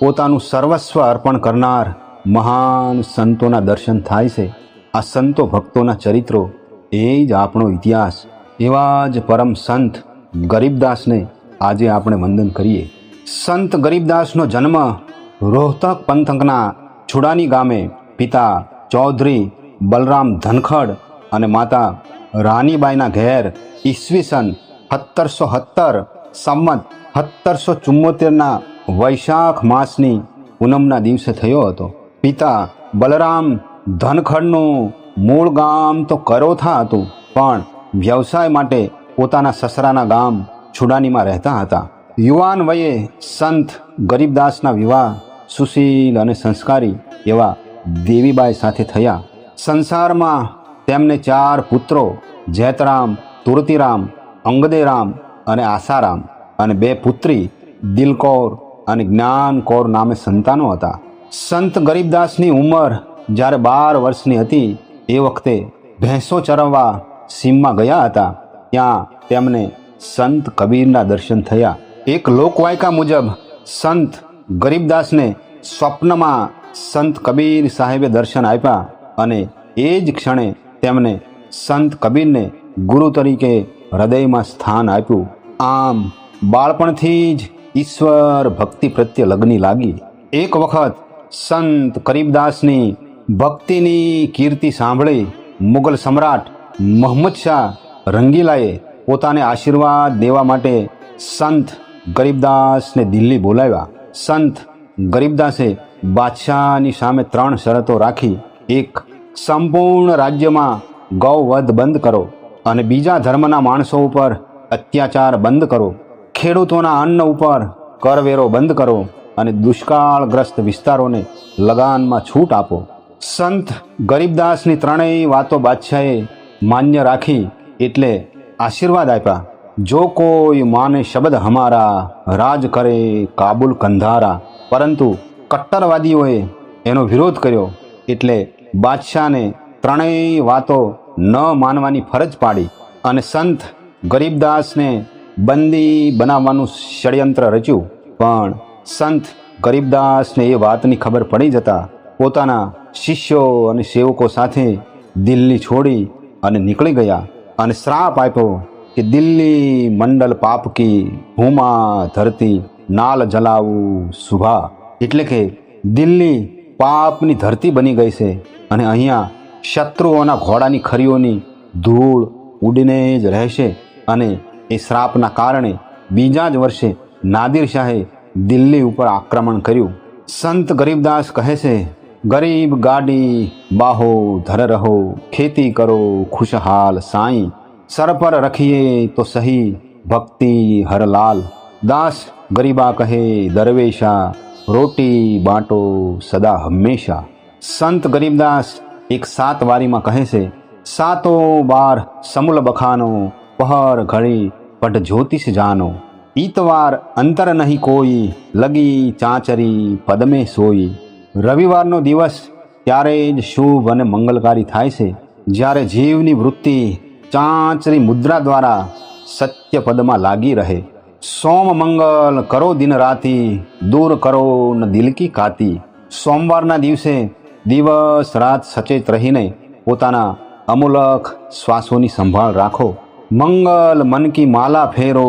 પોતાનું સર્વસ્વ અર્પણ કરનાર મહાન સંતોના દર્શન થાય છે. આ સંતો ભક્તોના ચરિત્રો એ જ આપણો ઇતિહાસ. એવા જ પરમ સંત ગરીબદાસને આજે આપણે વંદન કરીએ. સંત ગરીબદાસનો જન્મ રોહતક પંથકના છુડાની ગામે પિતા ચૌધરી બલરામ ધનખડ અને માતા રાનીબાઈના ઘેર ઈસવીસન સત્તરસો સત્તર સંમત સત્તરસો ચુમ્મોતેરના વૈશાખ માસની પૂનમના દિવસે થયો હતો. પિતા બલરામ ધનખડનું મૂળ ગામ તો કરોથા હતું પણ વ્યવસાય માટે પોતાના સસરાના ગામ છુડાનીમાં રહેતા હતા. યુવાન વયે સંત ગરીબદાસના વિવાહ સુશીલ અને સંસ્કારી એવા દેવીબાઈ સાથે થયા. સંસારમાં તેમને ચાર પુત્રો જેતરામ તુરતીરામ, અંગદેરામ અને આસારામ અને બે પુત્રી દિલકૌર અને જ્ઞાન કૌર નામે સંતાનો હતા. સંત ગરીબદાસની ઉંમર જ્યારે બાર વર્ષની હતી, એ વખતે ભેંસો ચરવવા સીમમાં ગયા હતા. ત્યાં તેમને સંત કબીરના દર્શન થયા. એક લોકવાયકા મુજબ સંત ગરીબદાસને સ્વપ્નમાં સંત કબીર સાહેબે દર્શન આપ્યા અને એ જ ક્ષણે તેમને સંત કબીરને ગુરુ તરીકે હૃદયમાં સ્થાન આપ્યું. આમ બાળપણથી જ ઈશ્વર ભક્તિ પ્રત્યે લગ્ની લાગી. એક વખત સંત કરીબદાસની ભક્તિની કીર્તિ સાંભળી મુગલ સમ્રાટ મોહમ્મદ શાહ રંગીલાએ પોતાને આશીર્વાદ દેવા માટે સંત ગરીબદાસને દિલ્હી બોલાવ્યા. સંત ગરીબદાસે બાદશાહની સામે ત્રણ શરતો રાખી. એક, સંપૂર્ણ રાજ્યમાં ગૌવધ બંધ કરો અને બીજા ધર્મના માણસો ઉપર અત્યાચાર બંધ કરો. ખેડૂતોના અન્ન ઉપર કરવેરો બંધ કરો અને દુષ્કાળગ્રસ્ત વિસ્તારોને લગાનમાં છૂટ આપો. સંત ગરીબદાસની ત્રણેય વાતો બાદશાહે માન્ય રાખી એટલે આશીર્વાદ આપ્યા. જો કોઈ માને શબ્દ હમારા, રાજ કરે કાબુલ કંધારા. પરંતુ કટ્ટરવાદીઓએ એનો વિરોધ કર્યો એટલે બાદશાહને ત્રણેય વાતો ન માનવાની ફરજ પાડી અને સંત ગરીબદાસને બંદી બનાવવાનું ષડયંત્ર રચ્યું. પણ સંત ગરીબદાસને એ વાતની ખબર પડી જતા પોતાના શિષ્યો અને સેવકો સાથે દિલ્હી છોડી અને નીકળી ગયા અને શ્રાપ આપ્યો કે દિલ્હી મંડલ પાપકી ભૂમા ધરતી નાલ જલાવું શુભા એટલે કે દિલ્હી પાપની ધરતી બની ગઈ છે અને અહીંયા શત્રુઓના ઘોડાની ખરીઓની ધૂળ ઉડીને જ રહેશે અને એ શ્રાપના કારણે બીજા જ વર્ષે નાદિર શાહે દિલ્હી ઉપર આક્રમણ કર્યું. સંત ગરીબદાસ કહે છે, ગરીબ ગાડી, બાહો, ધર રહો, ખેતી કરો, ખુશહાલ સાઈ. સર પર રખીએ તો સહી, ભક્તિ હરલાલ દાસ ગરીબા કહે, દરવેશા, રોટી, બાંટો સદા હંમેશા. સંત ગરીબદાસ એક સાત વારીમાં કહે છે, સાતો બાર સમુલ બખાનો, પહર ઘડી પટ જ્યોતિષ જાનો ઈતવાર અંતર નહીં કોઈ લગી ચાંચરી પદમે સોઈ રવિવારનો દિવસ ત્યારે જ શુભ અને મંગલકારી થાય છે, જ્યારે જીવની વૃત્તિ ચાંચરી મુદ્રા દ્વારા સત્ય પદમાં લાગી રહે. સોમ મંગલ કરો દિન રાતી, દૂર કરો ન દિલકી કાતી. સોમવારના દિવસે દિવસ રાત સચેત રહીને પોતાના અમૂલક શ્વાસોની સંભાળ રાખો. મંગલ મન કી માલા ફેરો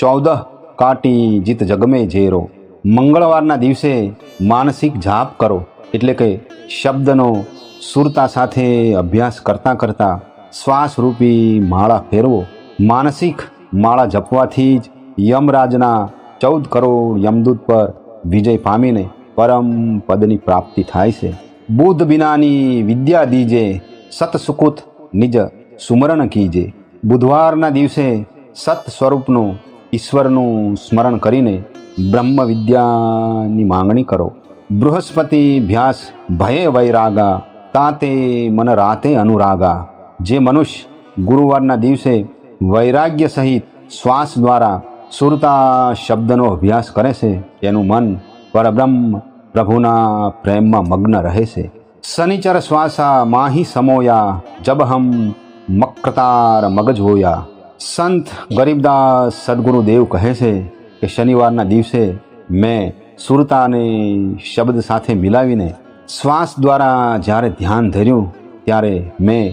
ચૌદહ કાટી જીત જગમે ઝેરો. મંગળવારના દિવસે માનસિક જાપ કરો, એટલે કે શબ્દનો સુરતા સાથે અભ્યાસ કરતાં કરતાં શ્વાસરૂપી માળા ફેરવો. માનસિક માળા જપવાથી જ યમરાજના ચૌદ કરોડ યમદૂત પર વિજય પામીને પરમ પદની પ્રાપ્તિ થાય છે. બુદ્ધ બિનાની વિદ્યા દીજે, સત સુકુત નિજ સુમરણ કીજે. બુધવારના દિવસે સત સ્વરૂપનું ઈશ્વરનું સ્મરણ કરીને બ્રહ્મ વિદ્યાની માંગણી કરો. બૃહસ્પતિ ભ્યાસ ભયે વૈરાગા, તાતે મન રાતે અનુરાગા. જે મનુષ્ય ગુરુવારના દિવસે વૈરાગ્ય સહિત શ્વાસ દ્વારા સુરતા શબ્દનો અભ્યાસ કરે છે એનું મન પરબ્રહ્મ પ્રભુના પ્રેમમાં મગ્ન રહે છે. શનિચર શ્વાસા માહી સમોયા જબ હમ મક્રતાર મગજ હોયા. સંત ગરીબદાસ સદગુરુદેવ કહે છે કે શનિવારના દિવસે મેં સુરતાને શબ્દ સાથે મિલાવીને શ્વાસ દ્વારા જ્યારે ધ્યાન ધર્યું ત્યારે મેં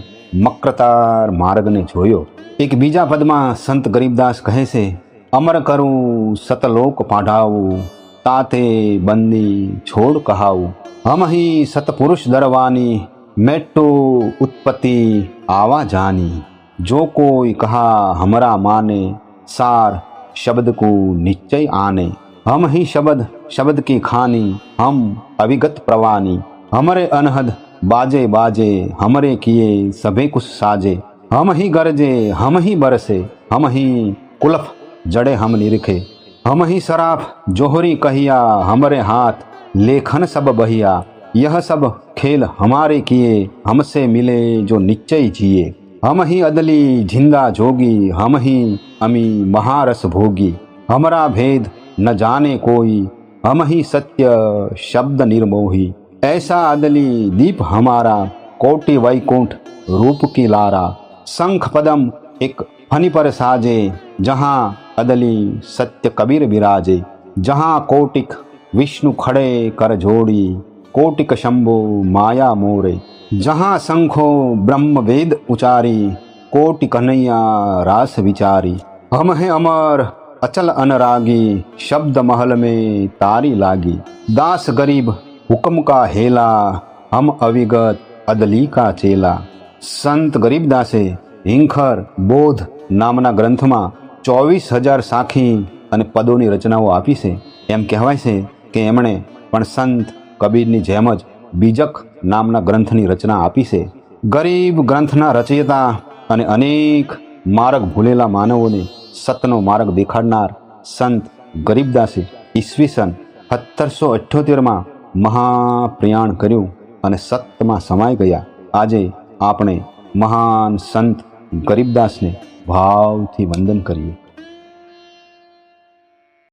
મક્રતાર માર્ગને જોયો. એક બીજા પદમાં સંત ગરીબદાસ કહે છે, અમર કરું સતલોક પાઢાવું, તાતે બંદી છોડ કહાવું. હમ અહીં સતપુરુષ દરવાની मेटो तो उत्पत्ति आवाजानी जो कोई कहा हमारा माने, सार शब्द को निश्चय आने। हम ही शब्द शब्द की खानी, हम अविगत प्रवानी। हमारे अनहद, बाजे बाजे, हमारे किए सभी कुछ साजे। हम ही गरजे, हम ही बरसे, हम ही कुलफ जड़े हम निरखे। हम ही सराफ, जोहरी कहिया, हमारे हाथ, लेखन सब बहिया। यह सब खेल हमारे किए, हमसे मिले जो निश्चय जिए। हम ही अदली झिंदा जोगी, हम ही अमी महारस भोगी। हमारा भेद न जाने कोई, हम ही सत्य शब्द निर्मोही। ऐसा अदली दीप हमारा, कोटि वैकुंठ रूप की लारा। शंख पदम एक फनी पर साजे, जहाँ अदली सत्य कबीर विराजे जहाँ कोटिक विष्णु खड़े कर जोड़ी। कोटिक शंभु माया मोरे जहाँ शंखो ब्रह्म वेद उचारी कोटि कन्हैया रास विचारी हम है अमर अचल अनरागी शब्द महल में तारी लागी दास गरीब हुक्म का हेला हम अविगत अदली का चेला સંત ગરીબદાસે હિંખર બોધ નામના ગ્રંથમાં ચોવીસ હજાર સાખી અને પદોની રચનાઓ આપી છે એમ કહેવાય છે કે એમણે પણ સંત કબીરની જેમ જ બીજક નામના ગ્રંથની રચના આપી છે. ગરીબ ગ્રંથના રચયિતા અને અનેક માર્ગ ભૂલેલા માનવોને સતનો માર્ગ દેખાડનાર સંત ગરીબદાસે ઈસવીસન સત્તરસો અઠ્યોતેરમાં મહાપ્રયાણ કર્યું અને સત્યમાં સમાઈ ગયા. આજે આપણે મહાન સંત ગરીબદાસને ભાવથી વંદન કરીએ.